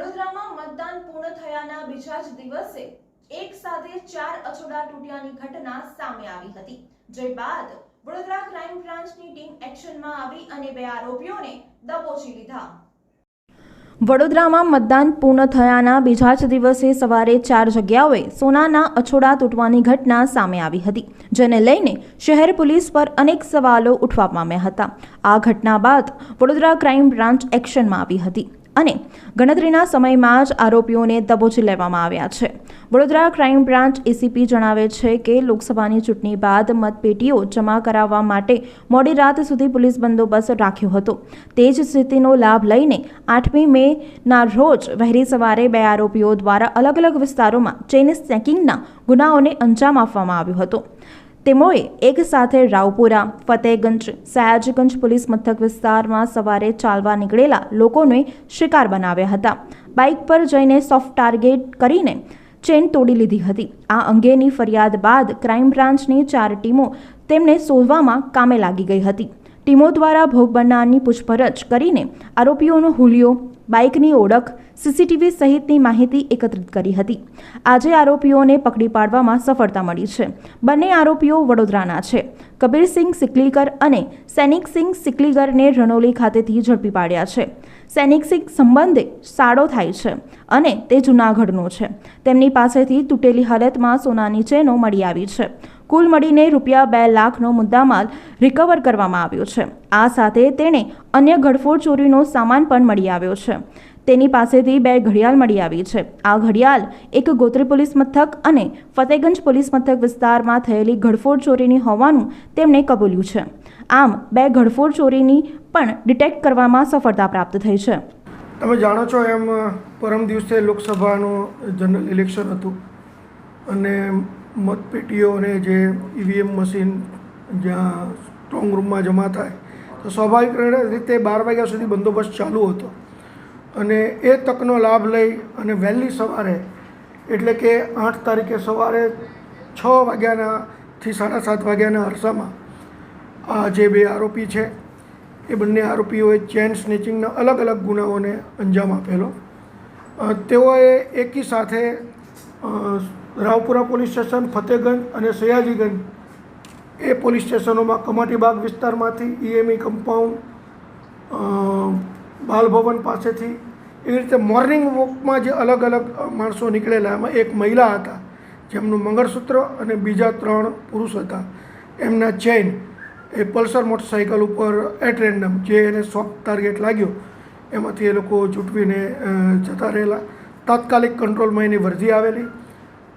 વડોદરામાં મતદાન પૂર્ણ થયાના બીજા જ દિવસે એક સાથે ચાર અછોડા તૂટ્યાની ઘટના સામે આવી હતી. જે બાદ વડોદરા ક્રાઇમ બ્રાન્ચની ટીમ એક્શનમાં આવી અને બે આરોપીઓને દબોચી લીધા. વડોદરામાં મતદાન પૂર્ણ થયાના બીજા જ દિવસે સવારે ચાર જગ્યાઓએ સોનાના અછોડા તૂટવાની ઘટના સામે આવી હતી, જેને લઈને શહેર પોલીસ પર અનેક સવાલો ઉઠવા પામ્યા હતા. આ ઘટના બાદ વડોદરા ક્રાઇમ બ્રાન્ચ એક્શનમાં આવી હતી. અને ગણતરીના સમયમાં જ આરોપીઓને દબોચી લેવામાં આવ્યા છે. વડોદરા ક્રાઇમ બ્રાન્ચ એસીપી જણાવે છે કે લોકસભાની ચૂંટણી બાદ મતપેટીઓ જમા કરાવવા માટે મોડી રાત સુધી પોલીસ બંદોબસ્ત રાખ્યો હતો. તે જ સ્થિતિનો લાભ લઈને આઠમી મેના રોજ વહેલી સવારે બે આરોપીઓ દ્વારા અલગ અલગ વિસ્તારોમાં ચેઇન સ્નેકિંગના ગુનાઓને અંજામ આપવામાં આવ્યો હતો. તેઓએ એકસાથે રાવપુરા, ફતેહગંજ, સયાજગંજ પોલીસ મથક વિસ્તારમાં સવારે ચાલવા નીકળેલા લોકોને શિકાર બનાવ્યા હતા. બાઇક પર જઈને સોફ્ટ ટાર્ગેટ કરીને ચેન તોડી લીધી હતી. આ અંગેની ફરિયાદ બાદ ક્રાઇમ બ્રાન્ચની ચાર ટીમો તેમને શોધવામાં કામે લાગી ગઈ હતી. ટીમો દ્વારા ભોગ બનનારની પૂછપરછ કરીને આરોપીઓનો હુલિયો, બાઇકની ઓળખ, સીસીટીવી સહિતની માહિતી એકત્રિત કરી હતી. આજે આરોપીઓને પકડી પાડવામાં સફળતા મળી છે. બંને આરોપીઓ વડોદરાના છે. કબીરસિંહ સિકલીકર અને સૈનિકસિંહ સિકલીગરને રણોલી ખાતેથી ઝડપી પાડ્યા છે. સૈનિકસિંહ સંબંધે સાડો થાય છે અને તે જૂનાગઢનો છે. તેમની પાસેથી તૂટેલી હાલતમાં સોનાની ચેનો મળી આવી છે. કુલ મળીને રૂપિયા બે લાખનો મુદ્દામાલ રિકવર કરવામાં આવ્યો છે. આ સાથે તેણે અન્ય ઘડફોડ ચોરીનો સામાન પણ મળી આવ્યો છે. તેની પાસેથી બે ઘડિયાળ મળી આવી છે. આ ઘડિયાળ એક ગોત્રી પોલીસ મથક અને ફતેગંજ પોલીસ મથક વિસ્તારમાં થયેલી ઘડફોડ ચોરીની હોવાનું તેમણે કબૂલ્યું છે. આમ, બે ઘડફોડ ચોરીની પણ ડિટેક્ટ કરવામાં સફળતા પ્રાપ્ત થઈ છે. તમે જાણો છો એમ, પરમ દિવસે લોકસભાનું જનરલ ઇલેક્શન હતું અને મતપેટીઓ અને જે ઈવીએમ મશીન જ્યાં સ્ટ્રોંગ રૂમમાં જમા થાય. તો સ્વાભાવિક રીતે બાર વાગ્યા સુધી બંદોબસ્ત ચાલુ હતો. અને એ તકનો લાભ લઈ અને વહેલી સવારે, એટલે કે આઠ તારીખે સવારે છ વાગ્યાનાથી સાડા સાત વાગ્યાના અરસામાં, આ જે બે આરોપી છે, એ બંને આરોપીઓએ ચેન સ્નેચિંગના અલગ અલગ ગુનાઓને અંજામ આપેલો. તેઓએ એકી સાથે રાવપુરા પોલીસ સ્ટેશન, ફતેગંજ અને સયાજીગંજ એ પોલીસ સ્ટેશનોમાં કમાટીબાગ વિસ્તારમાંથી ઈએમઈ કમ્પાઉન્ડ બાલભવન પાસેથી એવી રીતે મોર્નિંગ વોકમાં જે અલગ અલગ માણસો નીકળેલા, એમાં એક મહિલા હતા, જેમનું મંગળસૂત્ર અને બીજા ત્રણ પુરુષ હતા. એમના ચેઇન એ પલ્સર મોટરસાઇકલ ઉપર એટ રેન્ડમ જે એને સોફ્ટ ટાર્ગેટ લાગ્યો, એમાંથી એ લોકો ચૂંટવીને જતા રહેલા. તાત્કાલિક કંટ્રોલમાં એની વર્ધી આવેલી.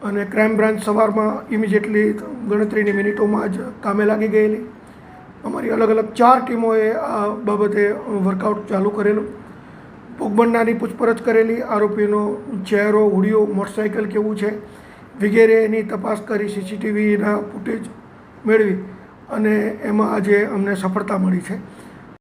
અને ક્રાઇમ બ્રાન્ચ સવારમાં ઇમિજિએટલી ગણતરીની મિનિટોમાં જ કામે લાગી ગયેલી. અમારી અલગ અલગ ચાર ટીમોએ આ બાબતે વર્કઆઉટ ચાલુ કરેલું. ભોગબંડાની પૂછપરછ કરેલી, આરોપીનો ચહેરો હુડિયો મોટરસાઇકલ કેવું છે, વગેરેની તપાસ કરી સીસીટીવીના ફૂટેજ મેળવી અને એમાં આજે અમને સફળતા મળી છે.